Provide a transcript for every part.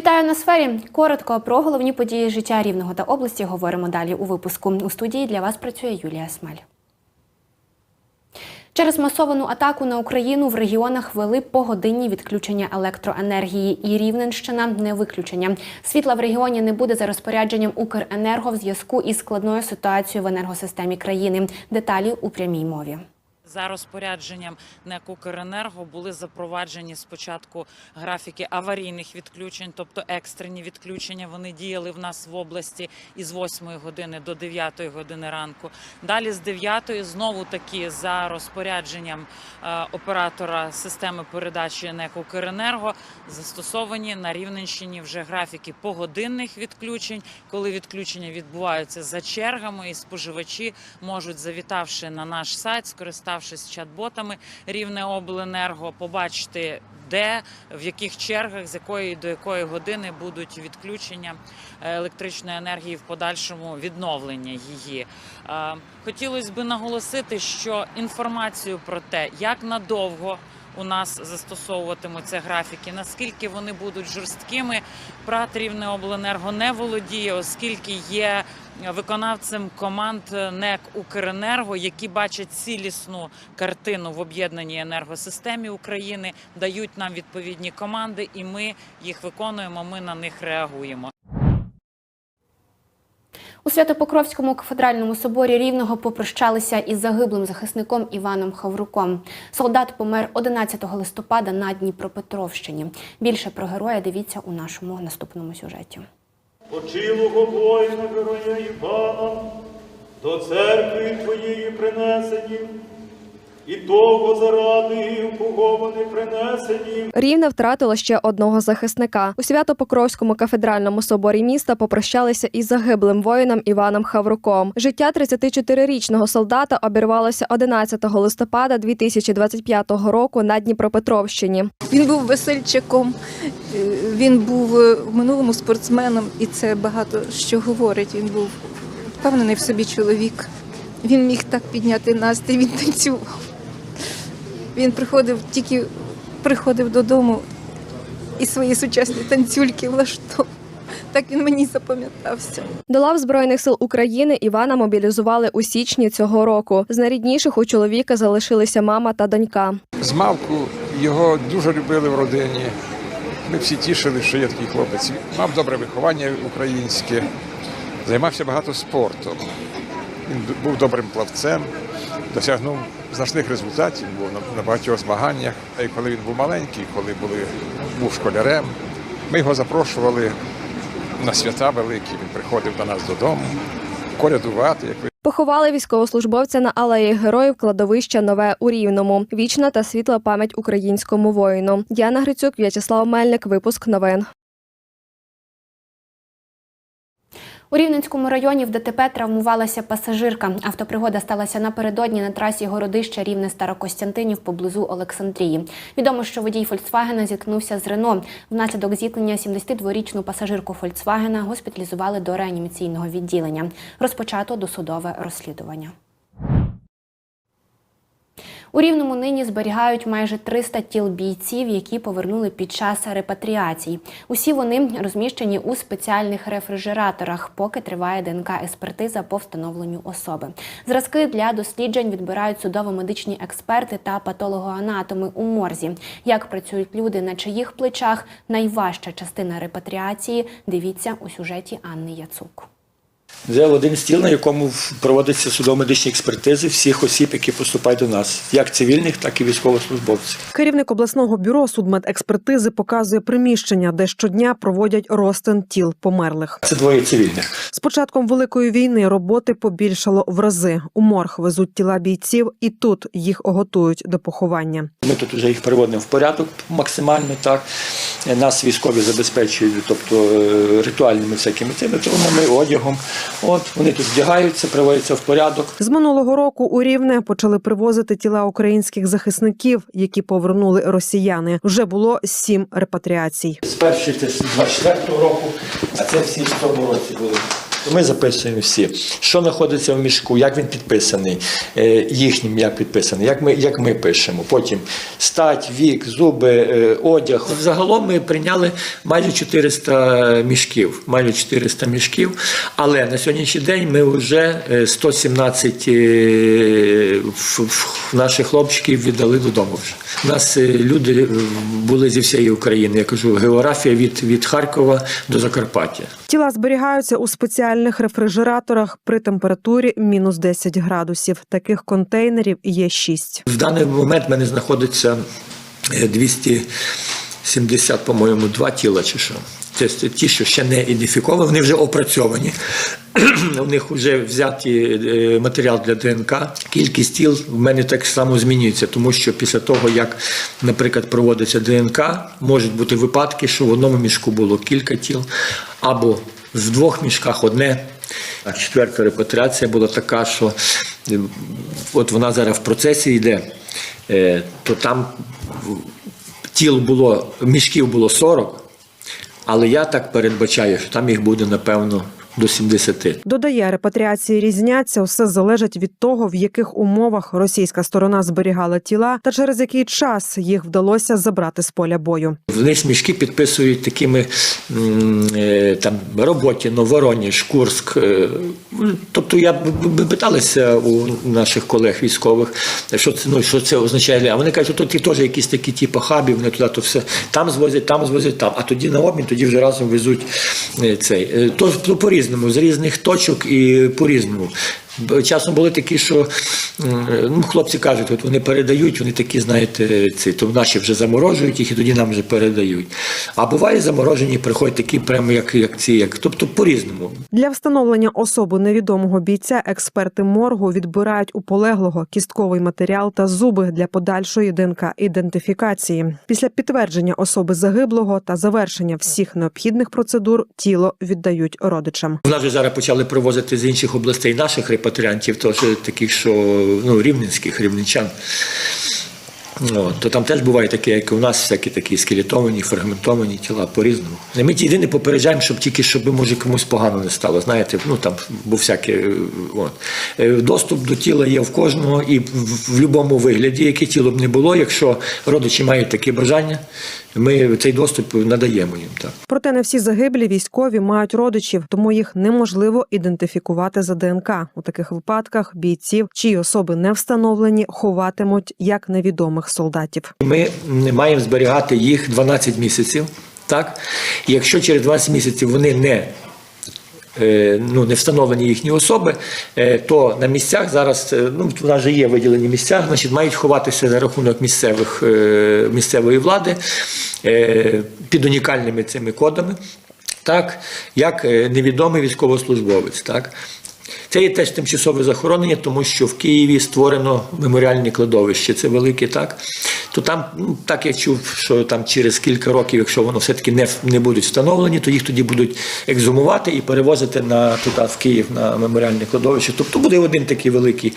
Вітаю на сфері. Коротко про головні події життя рівного та області говоримо далі у випуску. У студії для вас працює Юлія Смаль. Через масовану атаку на Україну в регіонах вели погодинні відключення електроенергії. І Рівненщина не виключення. Світла в регіоні не буде за розпорядженням Укренерго в зв'язку із складною ситуацією в енергосистемі країни. Деталі у прямій мові. За розпорядженням НЕК «Укренерго» були запроваджені спочатку графіки аварійних відключень, тобто екстрені відключення. Вони діяли в нас в області із 8 години до 9 години ранку. Далі з 9 знову таки за розпорядженням е, оператора системи передачі НЕК «Укренерго» застосовані на Рівненщині вже графіки погодинних відключень, коли відключення відбуваються за чергами, і споживачі можуть, завітавши на наш сайт, скориставшись чат-ботами Рівне Обленерго, побачити. Де в яких чергах, з якої до якої години будуть відключення е, електричної енергії в подальшому відновлення її. Е, Хотілося б наголосити, що інформацію про те, як надовго у нас застосовуватимуться графіки, наскільки вони будуть жорсткими, ПРАТ Рівне Обленерго не володіє, оскільки є виконавцем команд НЕК Укренерго, які бачать цілісну картину в об'єднаній енергосистемі України, дають нам відповідні команди, і ми їх виконуємо. Ми на них реагуємо. У Святопокровському кафедральному соборі Рівного попрощалися із загиблим захисником Іваном Хавруком. Солдат помер 11 листопада на Дніпропетровщині. Більше про героя дивіться у нашому наступному сюжеті. Почилого воїна героя Івана, до церкви твоєї принесені, і того заради кого вони принесені. Рівне втратило ще одного захисника. У Свято-Покровському кафедральному соборі міста попрощалися із загиблим воїном Іваном Хавруком. Життя 34-річного солдата обірвалося 11 листопада 2025 року на Дніпропетровщині. Він був весельчаком, він був е, в минулому спортсменом, і це багато що говорить. Він був впевнений в собі чоловік. Він міг так підняти настрій, він танцював. Він приходив тільки приходив додому і свої сучасні танцюльки влаштовував. Так він мені запам'ятався. До лав збройних сил України Івана мобілізували у січні цього року. З найрідніших у чоловіка залишилися мама та донька. З малку його дуже любили в родині. Ми всі тішили, що є такий хлопець. Мав добре виховання українське, займався багато спортом. Він був добрим плавцем, досягнув значних результатів, був на, багатьох змаганнях. Й коли він був маленький, коли були, був школярем, ми його запрошували на свята великі. Він приходив до нас додому, колядувати, як ви Поховали військовослужбовця на алеї героїв кладовища Нове у Рівному. Вічна та світла пам'ять українському воїну. Діана Грицюк, В'ячеслав Мельник. Випуск новин. У Рівненському районі в ДТП травмувалася пасажирка. Автопригода сталася напередодні на трасі городища Рівне Старокостянтинів поблизу Олександрії. Відомо, що водій Фольксвагена зіткнувся з Рено. Внаслідок зіткнення 72-річну пасажирку Фольксвагена госпіталізували до реанімаційного відділення. Розпочато досудове розслідування. У Рівному нині зберігають майже 300 тіл бійців, які повернули під час репатріацій. Усі вони розміщені у спеціальних рефрижераторах, поки триває ДНК-експертиза по встановленню особи. Зразки для досліджень відбирають судово-медичні експерти та патологоанатоми у морзі. Як працюють люди, на чиїх плечах найважча частина репатріації, дивіться у сюжеті Анни Яцук. Взяв один стіл, на якому проводяться судово-медичні експертизи всіх осіб, які поступають до нас, як цивільних, так і військовослужбовців. Керівник обласного бюро судмедекспертизи показує приміщення, де щодня проводять розтин тіл померлих. Це двоє цивільних. З початком великої війни роботи побільшало в рази. У морг везуть тіла бійців, і тут їх готують до поховання. Ми тут вже їх переводимо в порядок максимально. Так нас військові забезпечують, тобто е, ритуальними всякими цими одягом. От вони тут вдягаються, приводяться в порядок. З минулого року у Рівне почали привозити тіла українських захисників, які повернули росіяни. Вже було сім репатріацій. З першої це з 24 року, а це всі в тому році були. Ми записуємо всі, що знаходиться в мішку, як він підписаний, е, їхнім як підписаний, як ми, як ми пишемо. Потім стать, вік, зуби, е, одяг. Загалом ми прийняли майже 400 мішків. Майже 400 мішків. Але на сьогоднішній день ми вже е, 117 е, наших хлопчиків віддали додому вже. У нас люди були зі всієї України. Я кажу, географія від, від Харкова до Закарпаття. Тіла зберігаються у спеціальних рефрижераторах при температурі мінус 10 градусів. Таких контейнерів є шість. В даний момент в мене знаходиться е, 270, по-моєму, два тіла чи що. Це ті, що ще не ідентифіковані, вони вже опрацьовані. У них вже взяті е, матеріал для ДНК. Кількість тіл в мене так само змінюється, тому що після того, як, наприклад, проводиться ДНК, можуть бути випадки, що в одному мішку було кілька тіл, або в двох мішках одне. А четверта репатріація була така, що е, от вона зараз в процесі йде, е, то там тіл було, мішків було 40, але я так передбачаю, що там їх буде, напевно, до 70. Додає, репатріації різняться. Все залежить від того, в яких умовах російська сторона зберігала тіла, та через який час їх вдалося забрати з поля бою. Вони ж мішки підписують такими е, там Роботіно, Вороніж, Курськ. е, Тобто я б- питалися у наших колег військових, що це ну що це означає. А вони кажуть, що тут теж якісь такі типу хабів, вони туди то все там звозять, там звозять, там. А тоді на обмін, тоді вже разом везуть е, цей. Е, То, то по-різному, з різних точок і по-різному. Б- Часом були такі, що ну, хлопці кажуть, от вони передають, вони такі, знаєте, ці, то наші вже заморожують їх і тоді нам вже передають. А буває заморожені, приходять такі, прямо як, як ці, як, тобто по-різному. Для встановлення особи невідомого бійця експерти моргу відбирають у полеглого кістковий матеріал та зуби для подальшої ДНК ідентифікації. Після підтвердження особи загиблого та завершення всіх необхідних процедур тіло віддають родичам. У нас вже зараз почали привозити з інших областей наших репатріантів, теж таких, що ну, рівненських, рівненчан. От, то там теж буває таке, як і у нас, всякі такі скелетовані, фрагментовані тіла по-різному. Ми єдине попереджаємо, щоб тільки щоб може комусь погано не стало. Знаєте, ну там бо всяке. е, От. Е, Доступ до тіла є в кожного і в, в будь-якому вигляді, яке тіло б не було, якщо родичі мають таке бажання, ми цей доступ надаємо їм. Так. Проте не всі загиблі військові мають родичів, тому їх неможливо ідентифікувати за ДНК. У таких випадках бійців, чиї особи не встановлені, ховатимуть як невідомих солдатів. Ми маємо зберігати їх 12 місяців. Так? Якщо через 12 місяців вони не, е, ну, не встановлені їхні особи, е, то на місцях зараз, е, ну, в нас вже є виділені місця, значить, мають ховатися за рахунок місцевих, місцевої влади під унікальними цими кодами, так, як невідомий військовослужбовець. Так. Це є теж тимчасове захоронення, тому що в Києві створено меморіальне кладовище. Це велике, так. То там, ну, так я чув, що там через кілька років, якщо воно все-таки не, не будуть встановлені, то їх тоді будуть екзумувати і перевозити на туди, в Київ на меморіальне кладовище. Тобто буде один такий великий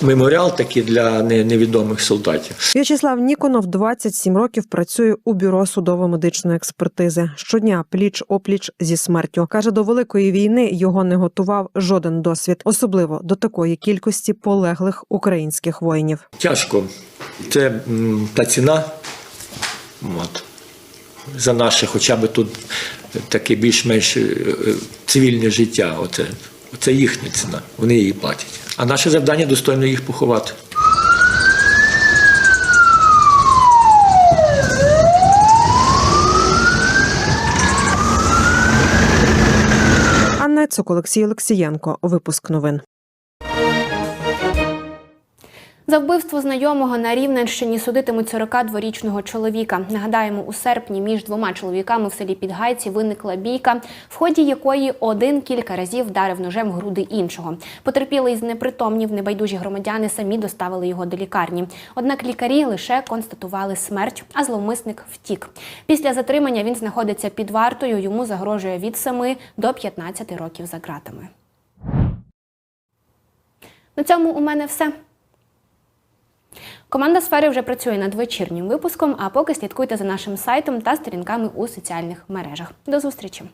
меморіал, такий для не- невідомих солдатів. В'ячеслав Ніконов 27 років працює у бюро судово-медичної експертизи. Щодня пліч опліч зі смертю. каже, до великої війни його не готував жоден досвід, особливо до такої кількості полеглих українських воїнів. Тяжко. Це та ціна. От. За наше, хоча б тут таке більш-менш е, е, цивільне життя. Оце, оце їхня ціна. Вони її платять. А наше завдання достойно їх поховати. Анна Цук, Олексій Олексієнко. Випуск новин. За вбивство знайомого на Рівненщині судитимуть 42-річного чоловіка. Нагадаємо, у серпні між двома чоловіками в селі Підгайці виникла бійка, в ході якої один кілька разів вдарив ножем груди іншого. Потерпілий знепритомнів, небайдужі громадяни самі доставили його до лікарні. Однак лікарі лише констатували смерть, а зловмисник втік. Після затримання він знаходиться під вартою. Йому загрожує від 7 до 15 років за ґратами. На цьому у мене все. Команда сфери вже працює над вечірнім випуском. А поки слідкуйте за нашим сайтом та сторінками у соціальних мережах. До зустрічі!